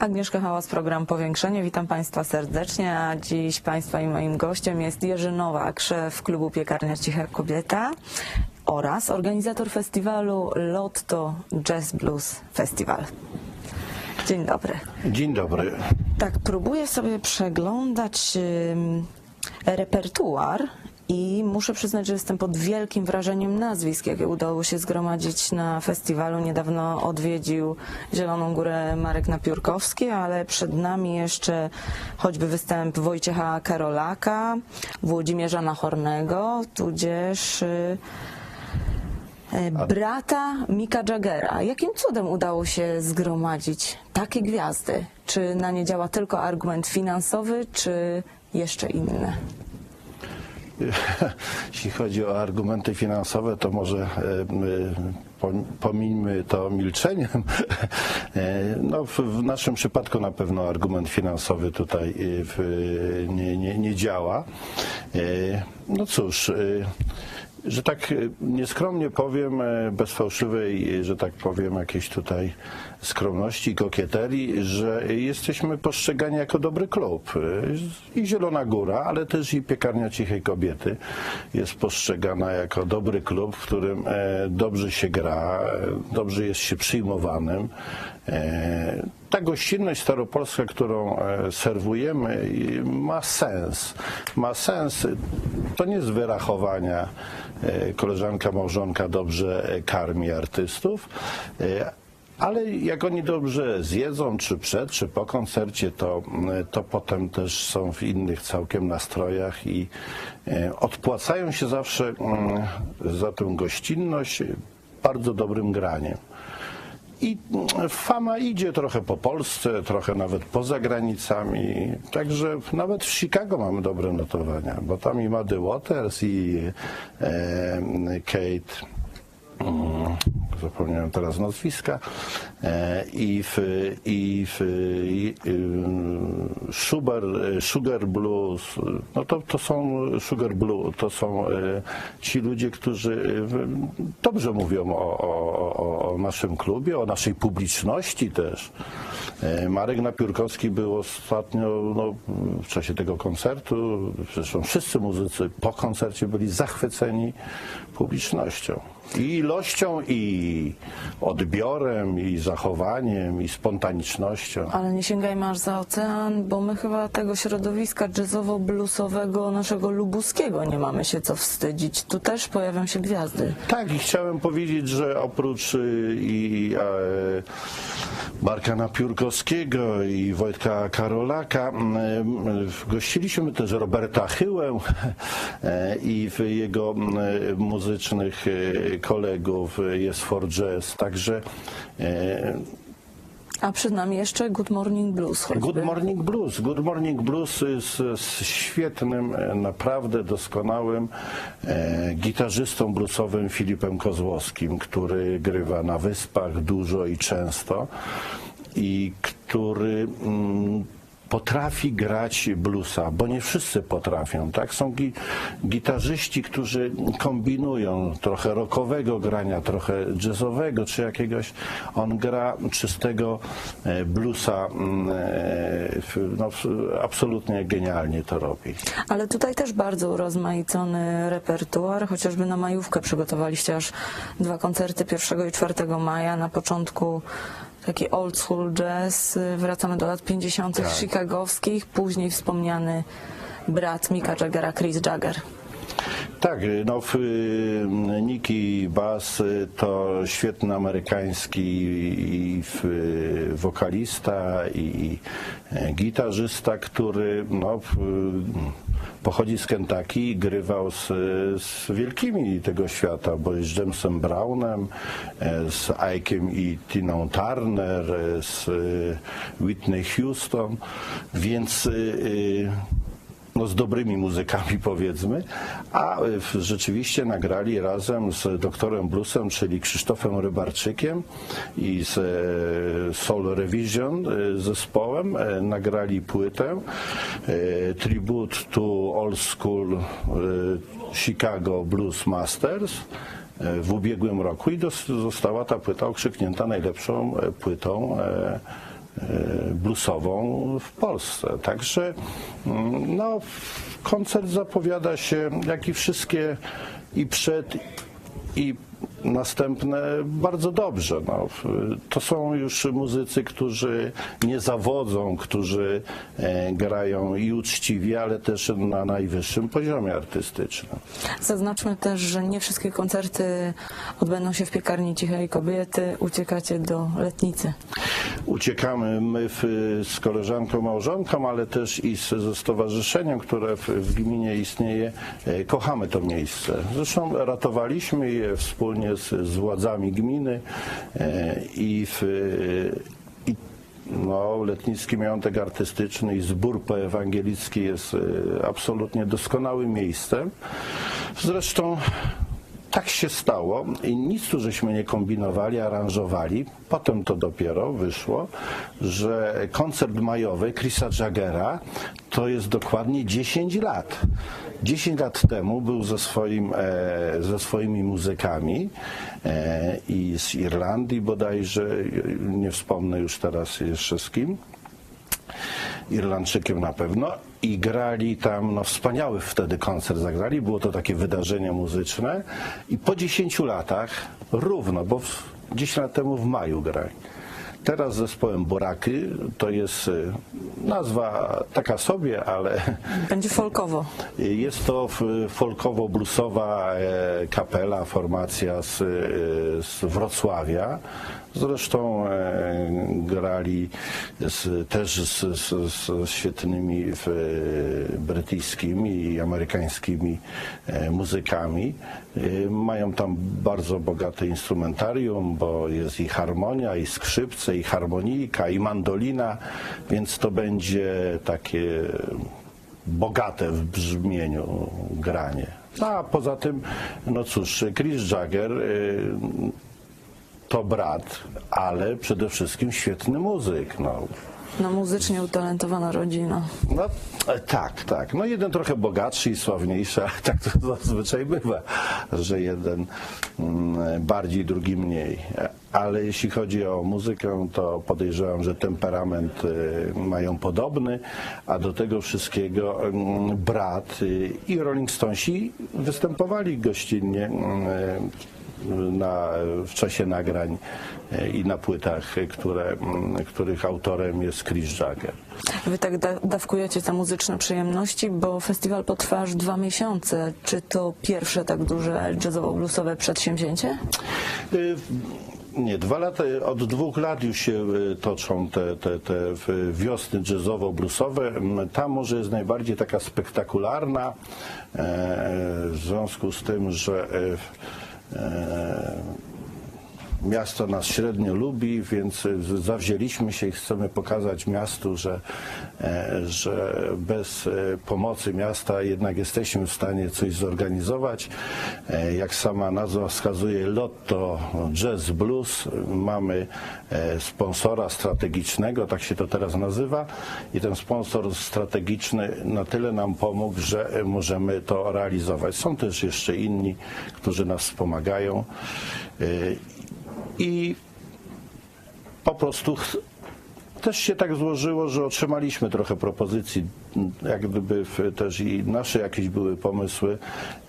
Agnieszka Hałas, program Powiększenie. Witam Państwa serdecznie, a dziś Państwa i moim gościem jest Jerzy Nowak, szef klubu Piekarnia Cicha Kobieta oraz organizator festiwalu Lotto Jazz Blues Festival. Dzień dobry. Dzień dobry. Tak, próbuję sobie przeglądać repertuar i muszę przyznać, że jestem pod wielkim wrażeniem nazwisk, jakie udało się zgromadzić na festiwalu. Niedawno odwiedził Zieloną Górę Marek Napiórkowski, ale przed nami jeszcze choćby występ Wojciecha Karolaka, Włodzimierza Nachornego, tudzież y, brata Mika Jaggera. Jakim cudem udało się zgromadzić takie gwiazdy? Czy na nie działa tylko argument finansowy, czy jeszcze inne? Jeśli chodzi o argumenty finansowe, to może e, e, pom- pomińmy to milczeniem. E, No, w, naszym przypadku na pewno argument finansowy tutaj e, nie, nie, nie działa. E, No cóż. Że tak e, nieskromnie powiem, e, bez fałszywej, e, że tak powiem, jakiejś tutaj skromności, kokieterii, że jesteśmy postrzegani jako dobry klub. I Zielona Góra, ale też i Piekarnia Cichej Kobiety jest postrzegana jako dobry klub, w którym dobrze się gra, dobrze jest się przyjmowanym. Ta gościnność staropolska, którą serwujemy, i ma sens. Ma sens. To nie z wyrachowania koleżanka, małżonka dobrze e, karmi artystów, e, ale jak oni dobrze zjedzą, czy przed, czy po koncercie, to, to potem też są w innych całkiem nastrojach i e, odpłacają się zawsze mm, za tę gościnność bardzo dobrym graniem. I fama idzie trochę po Polsce, trochę nawet poza granicami. Także nawet w Chicago mamy dobre notowania, bo tam i Muddy Waters, i e, Kate. Mm, Zapomniałem teraz nazwiska. I w, i w Sugar, Sugar Blues, no to, to są Sugar Blue, to są e, ci ludzie, którzy e, dobrze mówią o, o, o, o naszym klubie, o naszej publiczności też. E, Marek Napiórkowski był ostatnio no, w czasie tego koncertu, zresztą wszyscy muzycy po koncercie byli zachwyceni publicznością. I ilością, i odbiorem, i zachowaniem, i spontanicznością. Ale nie sięgajmy aż za ocean, bo my chyba tego środowiska jazzowo-bluesowego naszego lubuskiego nie mamy się co wstydzić. Tu też pojawią się gwiazdy. Tak, i chciałem powiedzieć, że oprócz y, i e, Marka Napiórkowskiego i Wojtka Karolaka m, gościliśmy też Roberta Chyłę e, i w jego m, muzycznych kolegów jest for Jazz, także e, A przed nami jeszcze Good Morning Blues choćby. Good Morning Blues. Good Morning Blues jest z świetnym, e, naprawdę doskonałym e, gitarzystą bluesowym Filipem Kozłowskim, który grywa na wyspach dużo i często i który mm, potrafi grać bluesa, bo nie wszyscy potrafią, tak? Są gi gitarzyści, którzy kombinują trochę rockowego grania, trochę jazzowego czy jakiegoś. On gra czystego e, bluesa, mm, e, no, absolutnie genialnie to robi. Ale tutaj też bardzo urozmaicony repertuar, chociażby na majówkę przygotowaliście aż dwa koncerty 1 i 4 maja. Na początku taki old school jazz, wracamy do lat 50. Tak. chicagowskich, później wspomniany brat Mika Jaggera, Chris Jagger. Tak, no y, Nicky Bass y, to świetny amerykański i y, wokalista i e, gitarzysta, który no, pochodzi z Kentucky i grywał z, z wielkimi tego świata, bo jest Jamesem Brownem, e, z Ike'em i Tiną Turner, e, z Whitney Houston, więc no, z dobrymi muzykami powiedzmy, a w- rzeczywiście nagrali razem z doktorem Bluesem, czyli Krzysztofem Rybarczykiem i z e, Soul Revision e, zespołem e, nagrali płytę e, Tribute to Old School e, Chicago Blues Masters e, w ubiegłym roku. I została ta płyta okrzyknięta najlepszą e, płytą e, e, bluesową w Polsce. Także mm, no, koncert zapowiada się, jak i wszystkie i przed i następne bardzo dobrze. No, to są już muzycy, którzy nie zawodzą, którzy e, grają i uczciwie, ale też na najwyższym poziomie artystycznym. Zaznaczmy też, że nie wszystkie koncerty odbędą się w piekarni Cichej Kobiety. Uciekacie do Letnicy. Uciekamy my w, z koleżanką małżonką, ale też i z, ze stowarzyszeniem, które w, w gminie istnieje. E, Kochamy to miejsce. Zresztą ratowaliśmy je wspólnie z, z władzami gminy e, i w, i no, Letnicki Majątek Artystyczny i zbór poewangelicki jest e, absolutnie doskonałym miejscem. Zresztą tak się stało i nic tu żeśmy nie kombinowali, aranżowali. Potem to dopiero wyszło, że koncert majowy Chrisa Jaggera to jest dokładnie 10 lat. 10 lat temu był ze, swoim, e, ze swoimi muzykami e, i z Irlandii bodajże, nie wspomnę już teraz jeszcze z kim. Irlandczykiem na pewno i grali tam, no wspaniały wtedy koncert zagrali, było to takie wydarzenie muzyczne i po 10 latach równo, bo w, 10 lat temu w maju grali. Teraz z zespołem Boraki, to jest y, nazwa taka sobie, ale Będzie folkowo. jest to folkowo-bluesowa e, kapela, formacja z, e, z Wrocławia. Zresztą e, grali z, też z, z, z świetnymi w, e, brytyjskimi i amerykańskimi e, muzykami. E, Mają tam bardzo bogate instrumentarium, bo jest i harmonia, i skrzypce, i harmonijka, i mandolina, więc to będzie takie bogate w brzmieniu granie. A poza tym, no cóż, Chris Jagger y, to brat, ale przede wszystkim świetny muzyk. No, No muzycznie utalentowana rodzina. no e, tak, tak. No jeden trochę bogatszy i sławniejszy, ale tak to zazwyczaj bywa, że jeden mm, bardziej, drugi mniej. Ale jeśli chodzi o muzykę, to podejrzewam, że temperament y, mają podobny, a do tego wszystkiego mm, brat y, i Rolling Stonesi występowali gościnnie mm, na, w czasie nagrań e, i na płytach, e, które, mm, których autorem jest Chris Jagger. Wy tak da dawkujecie te muzyczne przyjemności, bo festiwal potrwa aż dwa miesiące. Czy to pierwsze tak duże jazzowo-bluesowe przedsięwzięcie? Y, Nie, dwa lata, od dwóch lat już się y, toczą te, te, te wiosny jazzowo-bluesowe. Mm, Ta może jest najbardziej taka spektakularna e, w związku z tym, że e, e, miasto nas średnio lubi, więc zawzięliśmy się i chcemy pokazać miastu, że, e, że bez e, pomocy miasta jednak jesteśmy w stanie coś zorganizować. E, Jak sama nazwa wskazuje, Lotto Jazz Blues. Mamy sponsora strategicznego, tak się to teraz nazywa i ten sponsor strategiczny na tyle nam pomógł, że możemy to realizować. Są też jeszcze inni, którzy nas wspomagają. I po prostu też się tak złożyło, że otrzymaliśmy trochę propozycji, jak gdyby też i nasze jakieś były pomysły.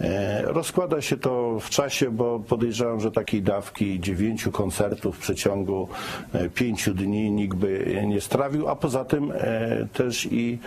E, rozkłada się to w czasie, bo podejrzewam, że takiej dawki dziewięciu koncertów w przeciągu e, pięciu dni nikt by nie strawił, a poza tym e, też i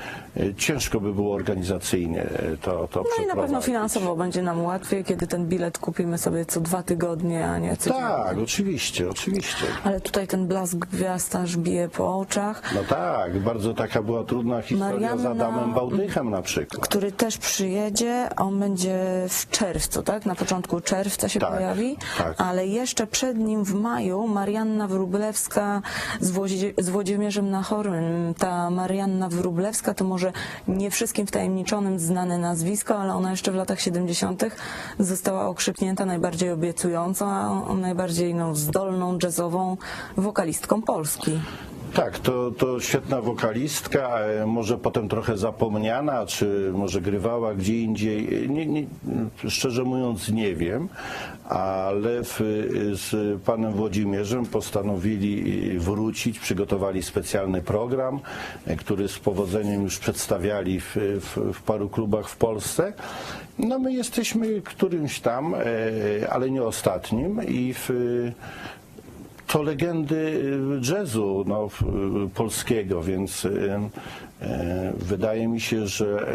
ciężko by było organizacyjnie to, to No i na pewno finansowo będzie nam łatwiej, kiedy ten bilet kupimy sobie co dwa tygodnie, a nie codziennie. Tak, oczywiście, oczywiście. Ale tutaj ten blask gwiazd aż bije po oczach. No tak, bardzo taka była trudna historia Marianna Adamem Bałdychem na przykład. który też przyjedzie. On będzie w czerwcu, tak? Na początku czerwca się Tak, pojawi, tak. ale jeszcze przed nim w maju Marianna Wróblewska z, Włodzie- z Włodzimierzem Nachorym. Ta Marianna Wróblewska to może nie wszystkim wtajemniczonym znane nazwisko, ale ona jeszcze w latach 70. została okrzyknięta najbardziej obiecującą, a najbardziej no, zdolną jazzową wokalistką Polski. Tak, to, to świetna wokalistka, e, może potem trochę zapomniana, czy może grywała gdzie indziej. Nie, nie, szczerze mówiąc nie wiem, ale w, z panem Włodzimierzem postanowili wrócić, przygotowali specjalny program, e, który z powodzeniem już przedstawiali w, w, w paru klubach w Polsce. No my jesteśmy którymś tam, e, ale nie ostatnim i w to legendy y, jazzu no, y, polskiego, więc y, wydaje mi się, że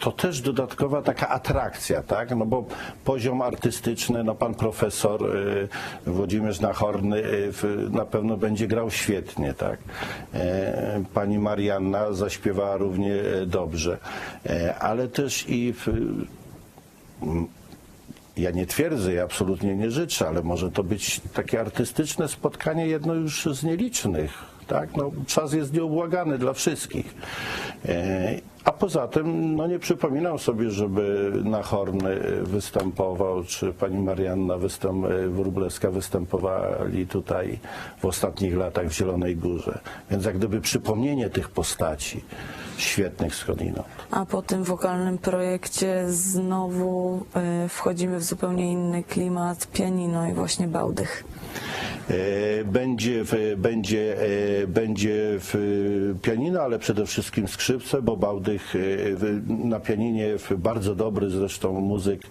to też dodatkowa taka atrakcja, tak? No bo poziom artystyczny, no pan profesor Włodzimierz Nachorny na pewno będzie grał świetnie, tak? Pani Marianna zaśpiewała równie dobrze, ale też i ja nie twierdzę, ja absolutnie nie życzę, ale może to być takie artystyczne spotkanie, jedno już z nielicznych. Tak? No, czas jest nieubłagany dla wszystkich. E, A poza tym, no nie przypominam sobie, żeby Nachorny występował, czy pani Marianna występ, Wróblewska występowali tutaj w ostatnich latach w Zielonej Górze. Więc jak gdyby przypomnienie tych postaci świetnych skądinąd. A po tym wokalnym projekcie znowu y, wchodzimy w zupełnie inny klimat, pianino i właśnie Bałdych. E, Będzie, będzie, e, będzie pianino, ale przede wszystkim skrzypce, bo Bałdych e, na pianinie bardzo dobry zresztą muzyk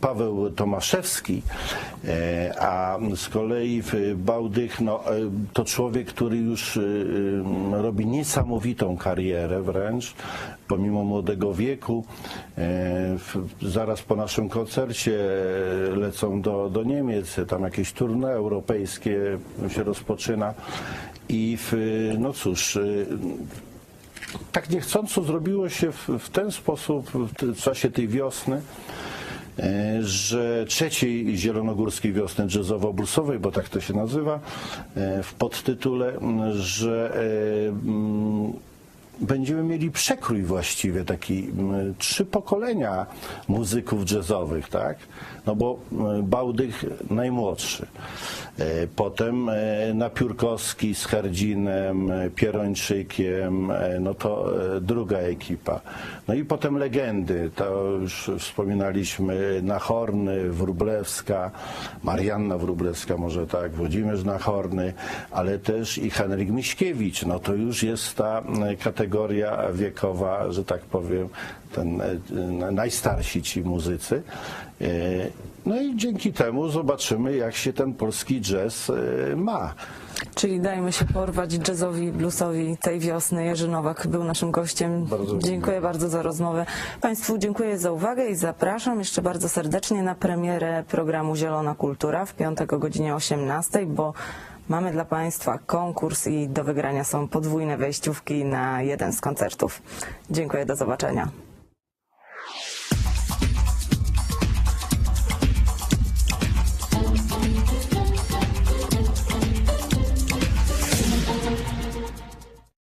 Paweł Tomaszewski, e, a z kolei Bałdych no, e, to człowiek, który już e, e, robi niesamowitą karierę wręcz, pomimo młodego wieku. E, Zaraz po naszym koncercie e, lecą do, do Niemiec, tam jakieś tournée europejskie się rozpoczyna i w, no cóż, e, tak niechcąco zrobiło się w, w ten sposób w, czasie tej wiosny, e, że trzeciej zielonogórskiej wiosny jazzowo-bluesowej, bo tak to się nazywa, e, w podtytule, że e, będziemy mieli przekrój właściwie taki m, trzy pokolenia muzyków jazzowych, tak? No bo m, Bałdych najmłodszy. E, Potem e, Napiórkowski z Hardzinem, e, Pierończykiem, no to druga ekipa. No i potem legendy, to już wspominaliśmy Nachorny, Wróblewska, Marianna Wróblewska może tak, Włodzimierz Nachorny, ale też i Henryk Miśkiewicz, no to już jest ta e, kategoria wiekowa, że tak powiem, ten, e, najstarsi ci muzycy. E, No i dzięki temu zobaczymy, jak się ten polski jazz e, ma. Czyli dajmy się porwać jazzowi, bluesowi tej wiosny. Jerzy Nowak był naszym gościem. Bardzo dziękuję bardzo za rozmowę. Państwu dziękuję za uwagę i zapraszam jeszcze bardzo serdecznie na premierę programu Zielona Kultura w piątek o godzinie 18, bo mamy dla Państwa konkurs i do wygrania są podwójne wejściówki na jeden z koncertów. Dziękuję, do zobaczenia.